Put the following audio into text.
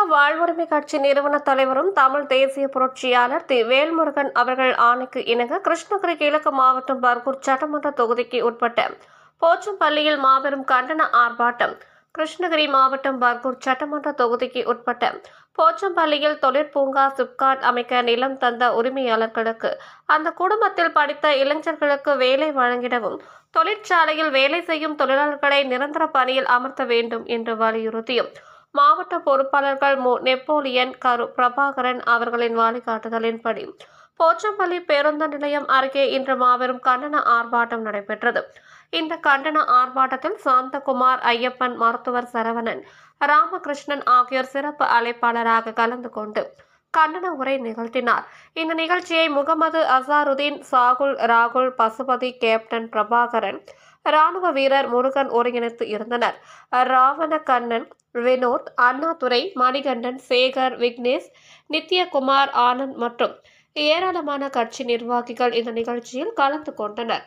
வாழ்வுரிமை கட்சி நிறுவன தலைவரும் தமிழ் தேசிய புரட்சியாளர் தி வேல்முருகன் அவர்கள் ஆணைக்கு இணங்க கிருஷ்ணகிரி கிழக்கு மாவட்டம் பர்கூர் சட்டமன்ற தொகுதிக்கு உட்பட்ட போச்சம்பள்ளியில் மாபெரும் கண்டன ஆர்ப்பாட்டம். கிருஷ்ணகிரி மாவட்டம் பர்கூர் சட்டமன்ற தொகுதிக்கு உட்பட்ட போச்சம்பள்ளியில் தொழிற்பூங்கா சிப்காட் அமைக்க நிலம் தந்த உரிமையாளர்களுக்கு அந்த குடும்பத்தில் படித்த இளைஞர்களுக்கு வேலை வழங்கிடவும் தொழிற்சாலையில் வேலை செய்யும் தொழிலாளர்களை நிரந்தர பணியில் அமர்த்த வேண்டும் என்று வலியுறுத்தியும் மாவட்ட பொறுப்பாளர்கள் மு. நெப்போலியன் கரு பிரபாகரன் அவர்களின் வழிகாட்டுதலின்படி போச்சம்பள்ளி பேருந்து நிலையம் அருகே இன்று மாபெரும் கண்டன ஆர்ப்பாட்டம் நடைபெற்றது. இந்த கண்டன ஆர்ப்பாட்டத்தில் சாந்தகுமார் ஐயப்பன் மருத்துவர் சரவணன் ராமகிருஷ்ணன் ஆகியோர் சிறப்பு அழைப்பாளராக கலந்து கொண்டு கண்டன உரை நிகழ்த்தினார். இந்த நிகழ்ச்சியை முகமது அசாருதீன் சாகுல் ராகுல் பசுபதி கேப்டன் பிரபாகரன் ராணுவ வீரர் முருகன் ஒருங்கிணைத்து இருந்தனர். ராவண கண்ணன் வினோத் அண்ணாதுரை மணிகண்டன் சேகர் விக்னேஷ் நித்யகுமார் ஆனந்த் மற்றும் ஏராளமான கட்சி நிர்வாகிகள் இந்த நிகழ்ச்சியில் கலந்து கொண்டனர்.